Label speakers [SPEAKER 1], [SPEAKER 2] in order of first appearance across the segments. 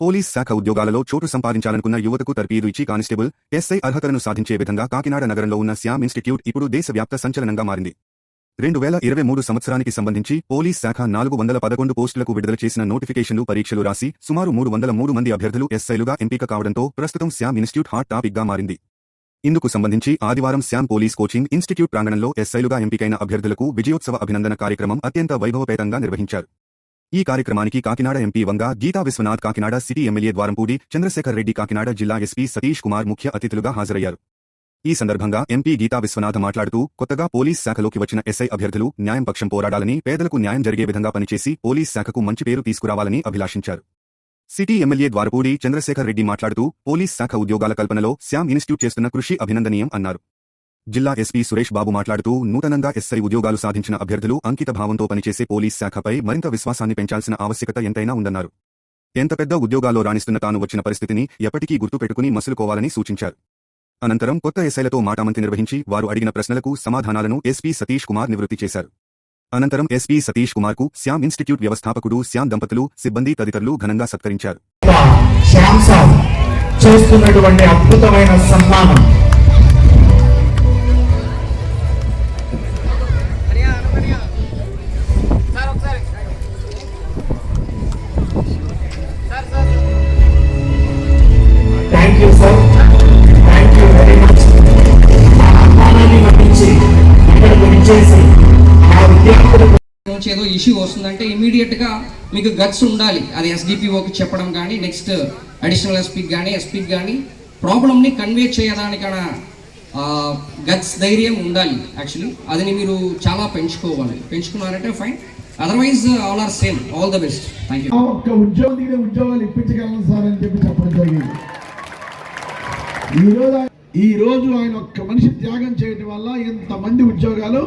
[SPEAKER 1] Police శాఖ ఉద్యోగాలలో చోటు సంపాదించాలనుకున్న యువతకు తర్పీదు ఇచ్చి కానిస్టేబుల్ ఎస్ఐ అర్హతలను సాధించే విధంగా కాకినాడ నగరంలో ఉన్న శ్యామ్ ఇన్స్టిట్యూట్ ఇప్పుడు దేశవ్యాప్త సంచలనంగా మారింది. రెండు వేల ఇరవై మూడు సంవత్సరానికి సంబంధించి పోలీస్ శాఖ నాలుగు వందల పదకొండు పోస్టులకు విడుదల చేసిన నోటిఫికేషన్లు పరీక్షలు రాసి సుమారు మూడు వందల మూడు మంది అభ్యర్థులు ఎస్ఐలుగా ఎంపిక కావడంతో ప్రస్తుతం శ్యామ్ ఇన్స్టిట్యూట్ హాట్ టాపిక్గా మారింది. ఇందుకు సంబంధించి ఆదివారం శ్యామ్ పోలీస్ కోచింగ్ ఇన్స్టిట్యూట్ ప్రాంగణంలో ఎస్ఐలుగా ఎంపికైన అభ్యర్థులకు విజయోత్సవ అభినందన కార్యక్రమం అత్యంత వైభవపేతంగా నిర్వహించారు. ఈ కార్యక్రమానికి Kakinada M P Vanga Geeta Vishwanath Kakinada city M L A Dwarampudi Chandrashekar Reddy Kakinada జిల్లా ఎస్పీ సతీష్ కుమార్ ముఖ్య అతిథులుగా హాజరయ్యారు. ఈ సందర్భంగా ఎంపీ గీతా విశ్వనాథ్ మాట్లాడుతూ కొత్తగా పోలీస్ శాఖలోకి వచ్చిన ఎస్ఐ అభ్యర్థులు న్యాయం పక్షం పోరాడాలని పేదలకు న్యాయం జరిగే విధంగా పనిచేసి పోలీస్ శాఖకు మంచి పేరు తీసుకురావాలని అభిలాషించారు. City M L A Dwarampudi Chandrashekar Reddy మాట్లాడుతూ పోలీస్ శాఖ ఉద్యోగాల కల్పనలో శ్యామ్ ఇన్స్టిట్యూట్ చేస్తున్న కృషి అభినందనీయం అన్నారు. జిల్లా ఎస్పీ సురేష్ బాబు మాట్లాడుతూ నూతనంగా ఎస్ఐ ఉద్యోగాలు సాధించిన అభ్యర్థులు అంకిత భావంతో పనిచేసే పోలీస్ శాఖపై మరింత విశ్వాసాన్ని పెంచాల్సిన ఆవశ్యకత ఎంతైనా ఉందన్నారు. ఎంత పెద్ద ఉద్యోగాల్లో రాణిస్తున్న తాను వచ్చిన పరిస్థితిని ఎప్పటికీ గుర్తుపెట్టుకుని మసులుకోవాలని సూచించారు. అనంతరం కొత్త ఎస్ఐలతో మాటామంతి నిర్వహించి వారు అడిగిన ప్రశ్నలకు సమాధానాలను ఎస్పీ సతీష్ కుమార్ నివృత్తి చేశారు. అనంతరం ఎస్పీ సతీష్ కుమార్కు శ్యామ్ ఇన్స్టిట్యూట్ వ్యవస్థాపకుడు శ్యామ్ దంపతులు సిబ్బంది తదితరులు ఘనంగా సత్కరించారు.
[SPEAKER 2] చేస్తున్నటువంటి అద్భుతమైన సన్మానం.
[SPEAKER 3] నుంచి ఏదో ఇష్యూ వస్తుందంటే ఇమీడియట్గా మీకు గట్స్ ఉండాలి. అది ఎస్డిపిఓకి చెప్పడం కానీ నెక్స్ట్ అడిషనల్ ఎస్పీకి కానీ ఎస్పీకి కానీ ప్రాబ్లమ్ని కన్వే చేయడానికన గట్స్ ధైర్యం ఉండాలి యాక్చువల్లీ అదిని మీరు చాలా పెంచుకోవాలి. పెంచుకున్నారంటే fine otherwise all are same all the best thank you
[SPEAKER 4] ఒక్క ఉద్యోగం దిగిన ఉద్యోగాలు ఇప్పించగలను సార్ అని చెప్పి చెప్పడం జరిగింది. ఈ రోజు ఆయన- ఒక్క మనిషి త్యాగం చేయడం వల్ల ఎంతమంది ఉద్యోగాలు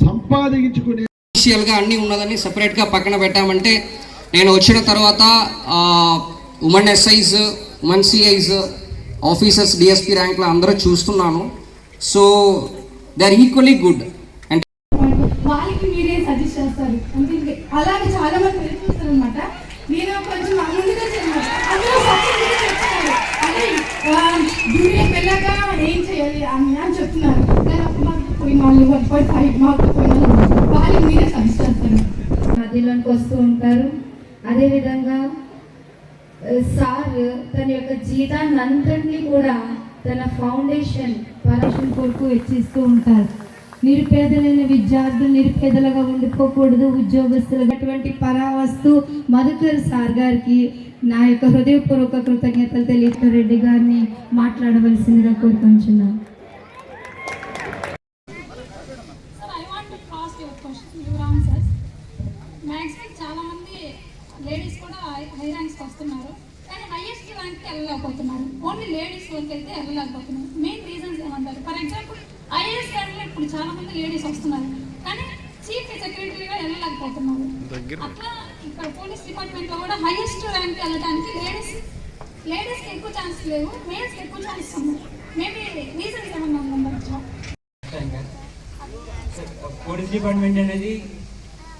[SPEAKER 4] సంపాదించుకునే
[SPEAKER 3] అఫీషియల్గా అన్నీ ఉన్నదని సపరేట్గా పక్కన పెట్టామంటే నేను వచ్చిన తర్వాత women S Is women C Is officers D S P ర్యాంక్లో అందరూ చూస్తున్నాను. So they are equally good and
[SPEAKER 5] వాళ్ళకి మీరే సజెస్ట్ చేస్తారు. అంటే అలాగే చాలా మంది మీరు అనమాట నేను కొంచెం ముందుగా చెప్పాను. అంటే వెళ్ళాక ఏం చేయాలి అని చెప్తున్నారు. కానీ అప్పుడు పోయిన వాళ్ళు వన్ పాయింట్ ఫైవ్ మార్క్స్ పోయిన వాళ్ళు వాళ్ళకి మీరే సజెస్ట్ చేస్తారు
[SPEAKER 6] మధ్యలోకి వస్తూ ఉంటారు. అదేవిధంగా సార్ తన యొక్క జీతాన్ని అంతటినీ కూడా తన ఫౌండేషన్ పరషన్ కొరకు ఇచ్చిస్తూ ఉంటారు. నిరుపేదలైన విద్యార్థులు నిరుపేదలుగా ఉండిపోకూడదు. ఉద్యోగస్తులు అటువంటి పరావస్తు మధుకర్ సార్ గారికి నా యొక్క హృదయపూర్వక కృతజ్ఞతలు తెలియక రెడ్డి గారిని మాట్లాడవలసిందిగా కోరుకుంటున్నాను
[SPEAKER 7] sir I want to ask your question your answers maximum చాలా మంది లేడీస్ కూడా హై ర్యాంక్స్కి వస్తున్నారు కానీ హైయెస్ట్ ర్యాంక్కి వెళ్ళలేకపోతున్నారు. ఓన్లీ లేడీస్ వరకు అయితే వెళ్ళలేకపోతున్నారు. మెయిన్ రీజన్స్ ఏమంటారు? For example I A S ర్యాంక్లో ఇప్పుడు చాలా మంది లేడీస్ వస్తున్నారు. కానీ చీఫ్ సెక్రటరీగా వెళ్ళలేకపోతున్నారు. అట్లా ఇక్కడ పోలీస్ డిపార్ట్మెంట్లో కూడా హైయెస్ట్ ర్యాంక్ వెళ్ళడానికి లేడీస్ లేడీస్కి ఎక్కువ ఛాన్స్ లేవు. మేల్స్కి ఎక్కువ ఛాన్స్ ఉన్నాయి మేబీ రీజన్స్ ఏమన్నా ఉండొచ్చా
[SPEAKER 8] పోలీస్ డిపార్ట్మెంట్ అనేది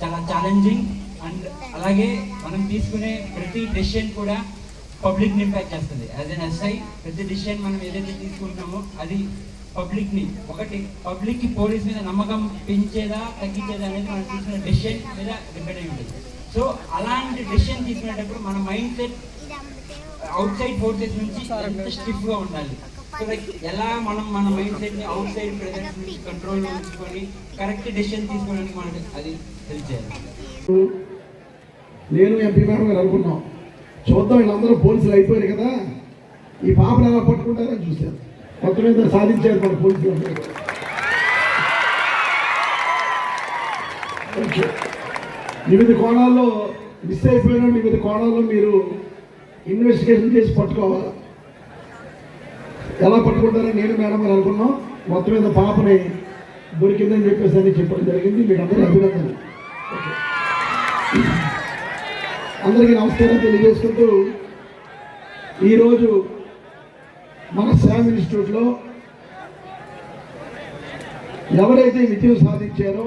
[SPEAKER 8] చాలా ఛాలెంజింగ్ అండ్ అలాగే మనం తీసుకునే ప్రతి డెసిషన్ కూడా పబ్లిక్ని ఇంపాక్ట్ చేస్తుంది. యాజ్ ఎన్ ఎస్ఐ ప్రతి డెసిషన్ మనం ఏదైతే తీసుకుంటామో అది పబ్లిక్ని ఒకటి పబ్లిక్కి పోలీస్ మీద నమ్మకం పెంచేదా తగ్గించేదా అనేది మనం తీసుకునే డెసిషన్ మీద డిపెండ్ అయి ఉంటుంది. సో అలాంటి డెసిషన్ తీసుకునేటప్పుడు మన mindset outside forces నుంచి ఎంత స్టిఫ్ ఉండాలి. సో లైక్ ఎలా మనం మన మైండ్ సెట్ని అవుట్ సైడ్ ప్రెజెన్స్ నుంచి కంట్రోల్లో ఉంచుకొని కరెక్ట్ డెసిషన్ తీసుకోవడానికి మనకి అది హెల్ప్ చేయాలి.
[SPEAKER 4] నేను ఎంపీ మేడం గారు అనుకున్నాం. చూద్దాం వీళ్ళందరూ పోలీసులు అయిపోయారు కదా. ఈ పాపను ఎలా పట్టుకుంటారని చూశాను. మొత్తం మీద సాధించారు మన పోలీసులు. ఓకే. వివిధ కోణాల్లో మిస్ అయిపోయిన వివిధ కోణాల్లో మీరు ఇన్వెస్టిగేషన్ చేసి పట్టుకోవాలి? ఎలా పట్టుకుంటారని నేను మేడం గారు అనుకున్నాం. మొత్తం మీద పాపని దొరికిందని చెప్పేసి అని చెప్పడం జరిగింది. మీకు అందరూ అభినందనలు. ఓకే. అందరికీ నమస్కారం తెలియజేసుకుంటూ ఈరోజు మన శామ్ ఇన్స్టిట్యూట్లో ఎవరైతే విజయం సాధించారో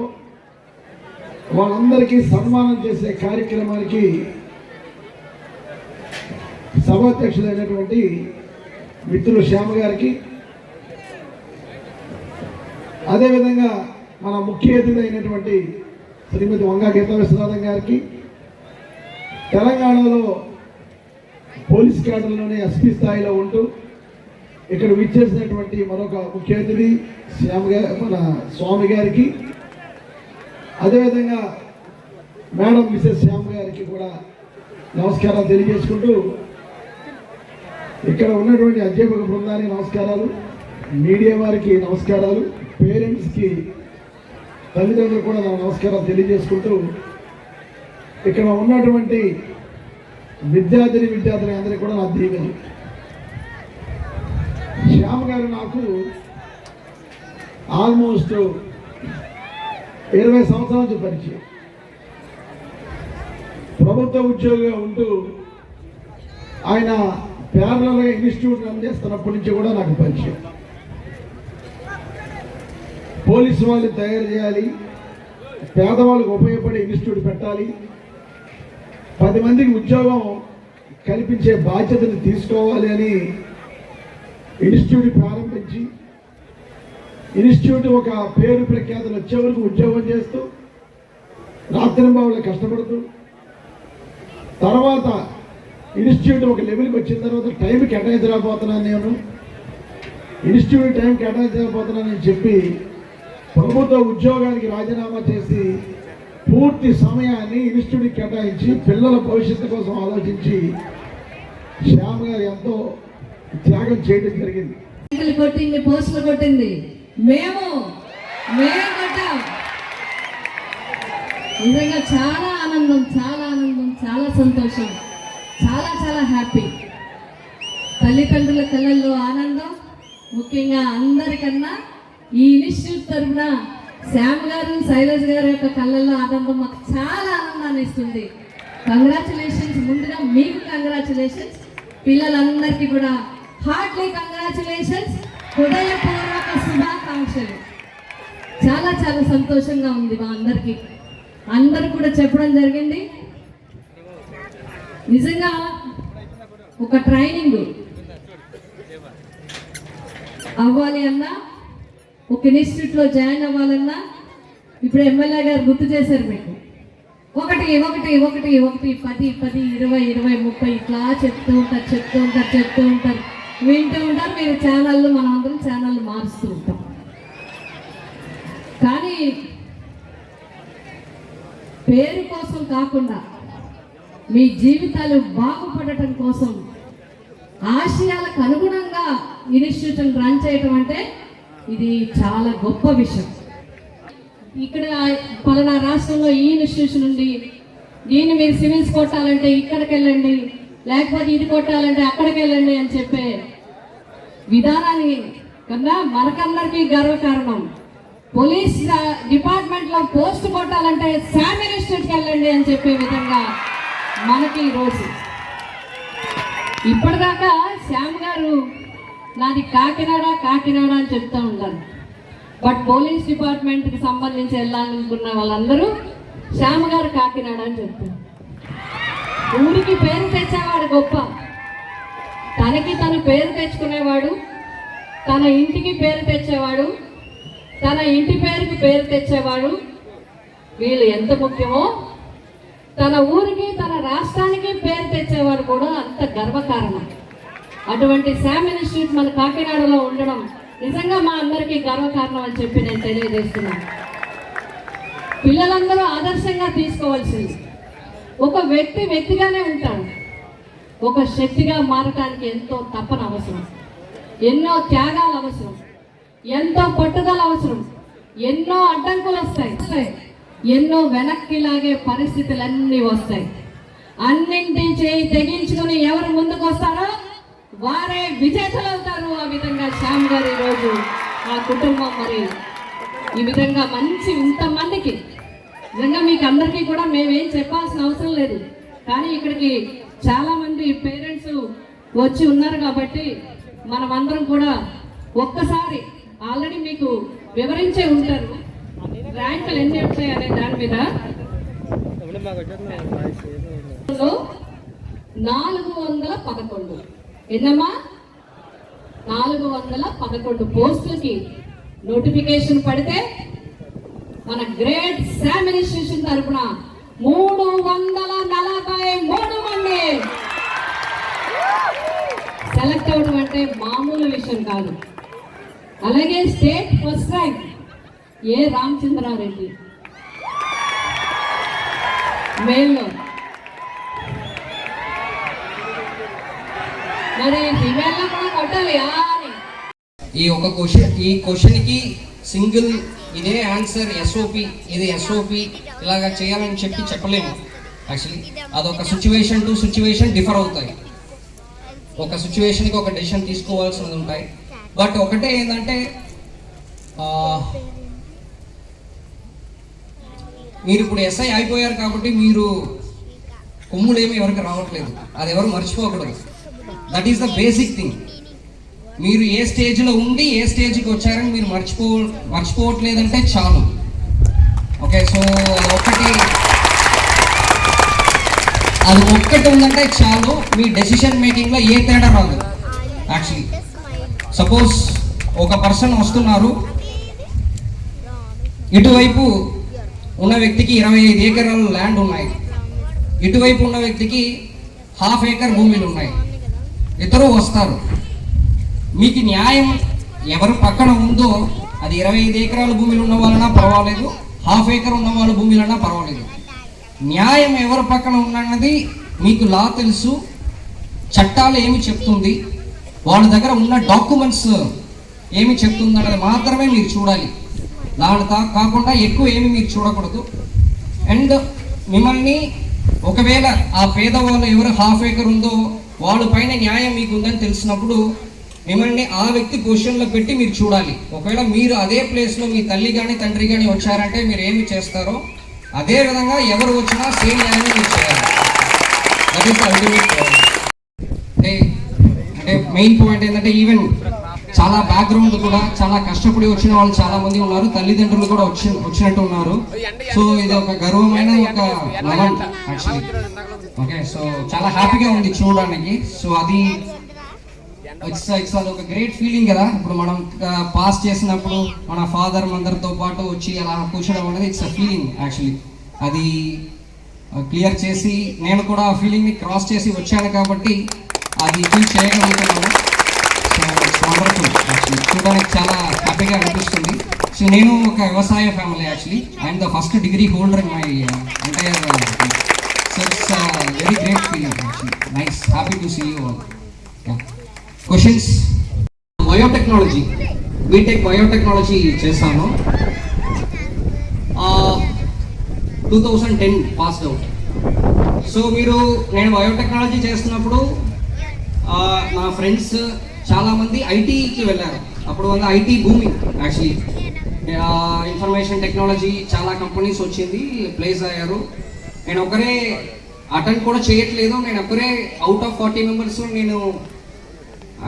[SPEAKER 4] వాళ్ళందరికీ సన్మానం చేసే కార్యక్రమానికి సభాధ్యక్షులైనటువంటి మిత్రులు శ్యామ గారికి అదేవిధంగా మన ముఖ్య అతిథి అయినటువంటి శ్రీమతి వంగా గీతా విశ్వనాథం గారికి తెలంగాణలో పోలీస్ క్యాడర్లోనే ఎస్పీ స్థాయిలో ఉంటూ ఇక్కడ విచ్చేసినటువంటి మరొక ముఖ్య అతిథి గారి మన స్వామి గారికి. అదేవిధంగా మేడం మిసెస్ శ్యామ్ గారికి కూడా నమస్కారాలు తెలియజేసుకుంటూ ఇక్కడ ఉన్నటువంటి అధ్యాపక బృందానికి నమస్కారాలు మీడియా వారికి నమస్కారాలు పేరెంట్స్కి తల్లిదండ్రులు కూడా నా నమస్కారాలు తెలియజేసుకుంటూ ఇక్కడ ఉన్నటువంటి విద్యార్థిని విద్యార్థులు అందరికీ కూడా నా దీవెన. శ్యామ గారు నాకు ఆల్మోస్ట్ ఇరవై సంవత్సరాల నుంచి పరిచయం. ప్రభుత్వ ఉద్యోగిగా ఉంటూ ఆయన ప్యారలల్గా ఇన్స్టిట్యూట్ రన్ చేస్తున్నప్పటి నుంచి కూడా నాకు పరిచయం. పోలీసు వాళ్ళని తయారు చేయాలి పేదవాళ్ళకు ఉపయోగపడే ఇన్స్టిట్యూట్ పెట్టాలి పది మందికి ఉద్యోగం కల్పించే బాధ్యతను తీసుకోవాలి అని ఇన్స్టిట్యూట్ ప్రారంభించి ఇన్స్టిట్యూట్ ఒక పేరు ప్రఖ్యాతలు వచ్చే వరకు ఉద్యోగం చేస్తూ రాత్రింబావులు కష్టపడుతూ తర్వాత ఇన్స్టిట్యూట్ ఒక లెవెల్కి వచ్చిన తర్వాత టైం కేటాయించలేకపోతున్నాను నేను. ఇన్స్టిట్యూట్ టైం కేటాయించలేకపోతున్నానని చెప్పి ప్రభుత్వ ఉద్యోగానికి రాజీనామా చేసి పూర్తి సమయాన్ని ఇన్స్టిట్యూట్కి కేటాయించి పిల్లల భవిష్యత్తు కోసం ఆలోచించి శ్యామ్ గారు ఎంతో త్యాగం చేయడం జరిగింది.
[SPEAKER 9] కొట్టింది పోస్టులు కొట్టింది. మేము మేము కొట్టాం. నిజంగా చాలా ఆనందం చాలా ఆనందం చాలా సంతోషం చాలా చాలా హ్యాపీ. తల్లిదండ్రుల కళ్ళల్లో ఆనందం. ముఖ్యంగా అందరికన్నా ఈ ఇన్స్టిట్యూట్ తరఫున శ్యామ్ గారు శైలజ్ గారి యొక్క కళ్ళల్లో ఆనందం మాకు చాలా ఆనందాన్ని ఇస్తుంది. కంగ్రాచులేషన్స్ ముందుగా మీకు కంగ్రాచులేషన్స్ పిల్లలందరికీ కూడా హార్ట్లీ కంగ్రాచులేషన్స్ హృదయపూర్వక శుభాకాంక్షలు. చాలా చాలా సంతోషంగా ఉంది మా అందరికీ. అందరు కూడా చెప్పడం జరిగింది. నిజంగా ఒక ట్రైనింగ్ అవ్వాలి అన్నా. ఒక ఇన్స్టిట్యూట్లో జాయిన్ అవ్వాలన్నా ఇప్పుడు ఎమ్మెల్యే గారు గుర్తు చేశారు మీకు. ఒకటి ఒకటి ఒకటి ఒకటి పది పది ఇరవై ఇరవై ముప్పై ఇట్లా చెప్తూ ఉంటారు చెప్తూ ఉంటారు చెప్తూ ఉంటారు. వింటూ ఉంటారు మీరు ఛానళ్ళు మనం అందరం ఛానళ్ళు మారుస్తూ ఉంటాం. కానీ పేరు కోసం కాకుండా మీ జీవితాలు బాగుపడటం కోసం ఆశయాలకు అనుగుణంగా ఇన్స్టిట్యూషన్ రన్ చేయటం అంటే ఇది చాలా గొప్ప విషయం. ఇక్కడ పలానా రాష్ట్రంలో ఈ ఇన్స్టిట్యూషన్ ఉంది. దీన్ని మీరు సివిల్స్ కొట్టాలంటే ఇక్కడికి వెళ్ళండి లేకపోతే ఇది కొట్టాలంటే అక్కడికి వెళ్ళండి అని చెప్పే విధానాన్ని కన్నా మనకందరికీ గర్వకారణం. పోలీస్ డిపార్ట్మెంట్లో పోస్ట్ కొట్టాలంటే శామ్ ఇన్స్టిట్యూట్కి వెళ్ళండి అని చెప్పే విధంగా మనకి ఈరోజు రోజు. ఇప్పటిదాకా శ్యామ్ గారు నాది కాకినాడ కాకినాడ అని చెప్తూ ఉంటారు బట్ పోలీస్ డిపార్ట్మెంట్కి సంబంధించి వెళ్ళాలనుకున్న వాళ్ళందరూ శ్యామగారు కాకినాడ అని చెప్తారు. ఊరికి పేరు తెచ్చేవాడు గొప్ప. తనకి తను పేరు తెచ్చుకునేవాడు తన ఇంటికి పేరు తెచ్చేవాడు తన ఇంటి పేరుకి పేరు తెచ్చేవాడు. వీళ్ళు ఎంత ముఖ్యమో తన ఊరికి తన రాష్ట్రానికి పేరు తెచ్చేవాడు కూడా అంత గర్వకారణం. అటువంటి శామ్ ఇన్స్టిట్యూట్ మన కాకినాడలో ఉండడం నిజంగా మా అందరికీ గర్వకారణం అని చెప్పి నేను తెలియజేస్తున్నాను. పిల్లలందరూ ఆదర్శంగా తీసుకోవాల్సింది. ఒక వ్యక్తి వ్యక్తిగానే ఉంటాడు. ఒక శక్తిగా మారటానికి ఎంతో తపన అవసరం. ఎన్నో త్యాగాలు అవసరం. ఎంతో పట్టుదల అవసరం. ఎన్నో అడ్డంకులు వస్తాయి. ఎన్నో వెనక్కి లాగే పరిస్థితులన్నీ వస్తాయి. అన్నింటి చేయి తెగించుకుని ఎవరు ముందుకు వస్తారో వారే విజేతలు అవుతారు ఆ విధంగా శ్యామ్ గారు ఈరోజు ఆ కుటుంబం మరి ఈ విధంగా మంచి ఇంతమందికి నిజంగా మీకు అందరికీ కూడా మేమేం చెప్పాల్సిన అవసరం లేదు. కానీ ఇక్కడికి చాలా మంది పేరెంట్స్ వచ్చి ఉన్నారు కాబట్టి మనం అందరం కూడా ఒక్కసారి ఆల్రెడీ మీకు వివరించే ఉంటారు. ర్యాంకులు ఎన్ని వచ్చాయి అనే దాని మీద? నాలుగు వందల పదకొండు. ఎన్నమ్మా? నాలుగు వందల పదకొండు పోస్టులకి నోటిఫికేషన్ పడితే మన గ్రేట్ శామ్ ఇన్స్టిట్యూషన్ తరపున మూడు వందల నలభై మూడు మంది. సెలెక్ట్ అవడం అంటే మామూలు విషయం కాదు. అలాగే state first rank A Ramachandra Reddy. మేల్లో మరి ఫిమేల్లో కూడా కొట్టాలి. అని.
[SPEAKER 3] ఈ ఒక క్వశ్చన్ ఈ క్వశ్చన్కి సింగిల్ ఇదే ఆన్సర్ ఎస్ఓపి ఇది ఎస్ఓపి ఇలాగా చేయాలని చెప్పి చెప్పలేము. యాక్చువల్లీ అదొక సిచ్యువేషన్ టు సిచ్యువేషన్ డిఫర్ అవుతాయి. ఒక సిచ్యువేషన్కి ఒక డెసిషన్ తీసుకోవాల్సింది ఉంటాయి. బట్ ఒకటే ఏంటంటే మీరు ఇప్పుడు ఎస్ఐ అయిపోయారు కాబట్టి మీరు కొమ్ములేమి ఎవరికి రావట్లేదు. అది ఎవరు మర్చిపోకూడదు. That is the basic thing మీరు ఏ స్టేజ్లో ఉండి ఏ స్టేజ్కి వచ్చారని మీరు మర్చిపో మర్చిపోవట్లేదంటే చాలు. ఓకే సో ఒక్కటి అది ఒక్కటి ఉందంటే చాలు. మీ డెసిషన్ మేకింగ్లో ఏ తేడా రాదు. యాక్చువల్లీ సపోజ్ ఒక పర్సన్ వస్తున్నారు. ఇటువైపు ఉన్న వ్యక్తికి ఇరవై ఐదు ఏకరాలు ల్యాండ్ ఉన్నాయి. ఇటువైపు ఉన్న వ్యక్తికి హాఫ్ ఏకర్ భూమిలు ఉన్నాయి. ఇద్దరు వస్తారు. మీకు న్యాయం ఎవరు పక్కన ఉందో అది ఇరవై ఐదు ఎకరాల భూమిలో ఉన్న వాళ్ళనా పర్వాలేదు హాఫ్ ఏకర్ ఉన్న వాళ్ళ భూమిలన్నా పర్వాలేదు. న్యాయం ఎవరి పక్కన ఉన్నది మీకు లా తెలుసు చట్టాలు ఏమి చెప్తుంది వాళ్ళ దగ్గర ఉన్న డాక్యుమెంట్స్ ఏమి చెప్తుంది అన్నది మాత్రమే మీరు చూడాలి. దాని తా కాకుండా ఎక్కువ ఏమి మీరు చూడకూడదు. అండ్ మిమ్మల్ని ఒకవేళ ఆ పేదవాళ్ళు ఎవరు హాఫ్ ఏకర్ ఉందో వాళ్ళ పైన న్యాయం మీకు ఉందని తెలిసినప్పుడు మిమ్మల్ని ఆ వ్యక్తి పొజిషన్లో పెట్టి మీరు చూడాలి. ఒకవేళ మీరు అదే ప్లేస్లో మీ తల్లి కానీ తండ్రి కానీ వచ్చారంటే మీరు ఏమి చేస్తారో అదే విధంగా ఎవరు వచ్చినా సేమ్ న్యాయం మీరు చేయాలి. దట్ ఈస్ అల్టిమేట్ అంటే అంటే మెయిన్ పాయింట్ ఏంటంటే ఈవెన్ చాలా బ్యాక్గ్రౌండ్ కూడా చాలా కష్టపడి వచ్చిన వాళ్ళు చాలా మంది ఉన్నారు. తల్లిదండ్రులు కూడా వచ్చి వచ్చినట్టు ఉన్నారు. సో ఇది ఒక గర్వమైన ఒక లవన్ యాక్చువల్లీ ఓకే సో చాలా హ్యాపీగా ఉంది చూడడానికి. సో అది ఇట్స్ ఇట్స్ అది ఒక గ్రేట్ ఫీలింగ్ కదా. ఇప్పుడు మనం పాస్ చేసినప్పుడు మన ఫాదర్ మదర్తో పాటు వచ్చి అలా కూర్చోడం అనేది ఇట్స్ అ ఫీలింగ్ యాక్చువల్లీ అది క్లియర్ చేసి నేను కూడా ఆ ఫీలింగ్ని క్రాస్ చేసి వచ్చాను కాబట్టి అది ఫీల్ చేయగలుగుతున్నాను. సో వండర్ఫుల్ యాక్చువల్లీ చూడడానికి చాలా హ్యాపీగా అనిపిస్తుంది. సో నేను ఒక వ్యవసాయ family actually I'm the first degree holder in my nice happy to see you all questions biotechnology BTech biotechnology చేశాను. Two thousand ten pass out so మీరు నేను బయోటెక్నాలజీ చేస్తున్నప్పుడు uh, నా ఫ్రెండ్స్ చాలామంది ఐటీకి వెళ్ళారు. అప్పుడు వంద IT boom actually information technology చాలా కంపెనీస్ వచ్చింది ప్లేస్ అయ్యారు. నేను ఒకరే అటెండ్ కూడా చేయట్లేదు. నేను ఒకరే అవుట్ ఆఫ్ ఫార్టీ మెంబర్స్ నేను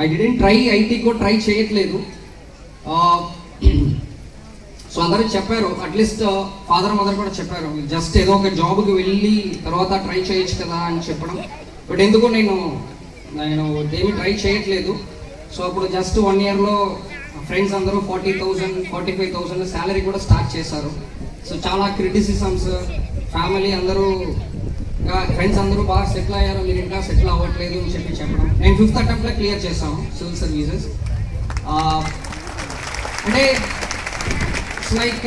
[SPEAKER 3] ఐ డిడెంట్ ట్రై ఐటీ కూడా ట్రై చేయట్లేదు. సో అందరూ చెప్పారు అట్లీస్ట్ ఫాదర్ మదర్ కూడా చెప్పారు జస్ట్ ఏదో ఒక జాబ్కి వెళ్ళి తర్వాత ట్రై చేయొచ్చు కదా అని చెప్పడం. బట్ ఎందుకో నేను నేను ఏమి ట్రై చేయట్లేదు. సో అప్పుడు జస్ట్ వన్ ఇయర్లో ఫ్రెండ్స్ అందరూ forty thousand forty five thousand salary కూడా స్టార్ట్ చేశారు. సో చాలా క్రిటిసిజమ్స్ ఫ్యామిలీ అందరూ ఫ్రెండ్స్ అందరూ బాగా సెటిల్ అయ్యారు మీరు ఇంకా సెటిల్ అవ్వట్లేదు అని చెప్పి చెప్పడం. నేను ఫిఫ్త్ అటెంప్ట్లో క్లియర్ చేస్తాము సివిల్ సర్వీసెస్ అంటే ఇట్స్ లైక్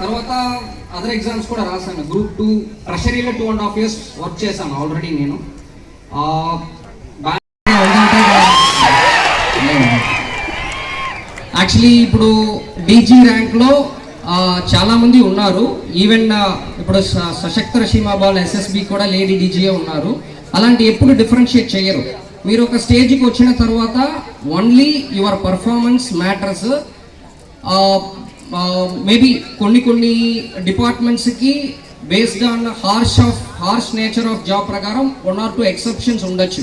[SPEAKER 3] తర్వాత అదర్ ఎగ్జామ్స్ కూడా రాశాను. Group two ట్రెషరీలో two and half years work చేశాను ఆల్రెడీ నేను. యాక్చువల్లీ ఇప్పుడు డీజీ ర్యాంక్లో చాలామంది ఉన్నారు. ఈవెన్ ఇప్పుడు సశక్త సీమాబాల్ ఎస్ఎస్బి కూడా లేడీ డీజీఏ ఉన్నారు. అలాంటి ఎప్పుడు డిఫరెన్షియేట్ చేయరు. మీరు ఒక స్టేజ్కి వచ్చిన తర్వాత only your performance matters maybe కొన్ని కొన్ని డిపార్ట్మెంట్స్కి based on harsh of harsh nature of job ప్రకారం వన్ ఆర్ టూ ఎక్సెప్షన్స్ ఉండొచ్చు.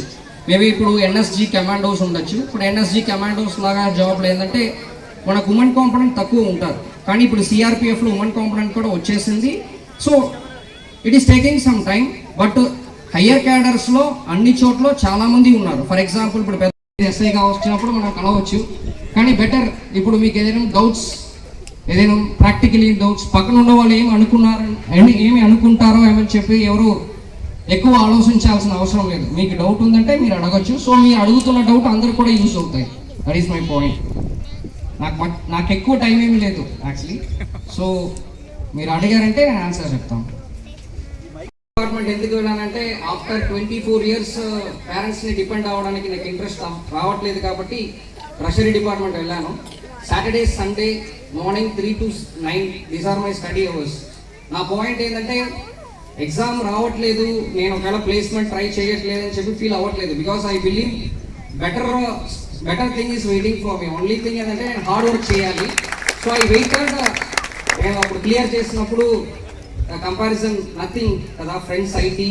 [SPEAKER 3] మేబీ ఇప్పుడు ఎన్ఎస్జి కమాండోస్ ఉండొచ్చు. ఇప్పుడు ఎన్ఎస్జి కమాండోస్ లాగా జాబ్లు ఏంటంటే మనకు ఉమెన్ కాంపనెంట్ తక్కువ ఉంటారు. కానీ ఇప్పుడు సిఆర్పిఎఫ్లో ఉమెన్ కాంపనెంట్ కూడా వచ్చేసింది. So it is taking some time but higher క్యాడర్స్లో అన్ని చోట్ల చాలామంది ఉన్నారు. ఫర్ ఎగ్జాంపుల్ ఇప్పుడు పెద్ద ఎస్ఐగా వచ్చినప్పుడు మనం కలవచ్చు. కానీ బెటర్ ఇప్పుడు మీకు ఏదైనా డౌట్స్ ఏదైనా ప్రాక్టికలీ డౌట్స్ పక్కన ఉన్న వాళ్ళు ఏమి అనుకున్నారు ఏమి- ఏమి అనుకుంటారో ఏమని చెప్పి ఎవరు ఎక్కువ ఆలోచించాల్సిన అవసరం లేదు. మీకు డౌట్ ఉందంటే మీరు అడగచ్చు. సో మీరు అడుగుతున్న డౌట్ అందరు కూడా యూస్ అవుతాయి. దట్ ఈస్ మై పాయింట్ నాకు మట్- నాకు ఎక్కువ టైం ఏమీ లేదు యాక్చువల్లీ సో మీరు అడిగారంటే నేను ఆన్సర్ చెప్తాను. డిపార్ట్మెంట్ ఎందుకు వెళ్ళానంటే ఆఫ్టర్ ట్వంటీ ఫోర్ ఇయర్స్ పేరెంట్స్ని డిపెండ్ అవ్వడానికి నాకు ఇంట్రెస్ట్ రావట్లేదు కాబట్టి ట్రెషరీ డిపార్ట్మెంట్ వెళ్ళాను. Saturday Sunday morning three to nine these are my study hours నా పాయింట్ ఏంటంటే ఎగ్జామ్ రావట్లేదు నేను ఒకవేళ ప్లేస్మెంట్ ట్రై చేయట్లేదు అని చెప్పి ఫీల్ అవ్వట్లేదు. Because I believe better better thing is waiting for me only thing ఏంటంటే హార్డ్ వర్క్ చేయాలి. సో ఐ వెయిటెడ్ మేము అప్పుడు క్లియర్ చేసినప్పుడు కంపారిజన్ నథింగ్ కదా friends IT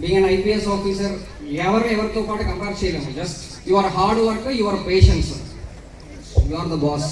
[SPEAKER 3] being an IPS officer ఎవరు ఎవరితో పాటు కంపేర్ చేయలేము. Just your hard work your patience you are the boss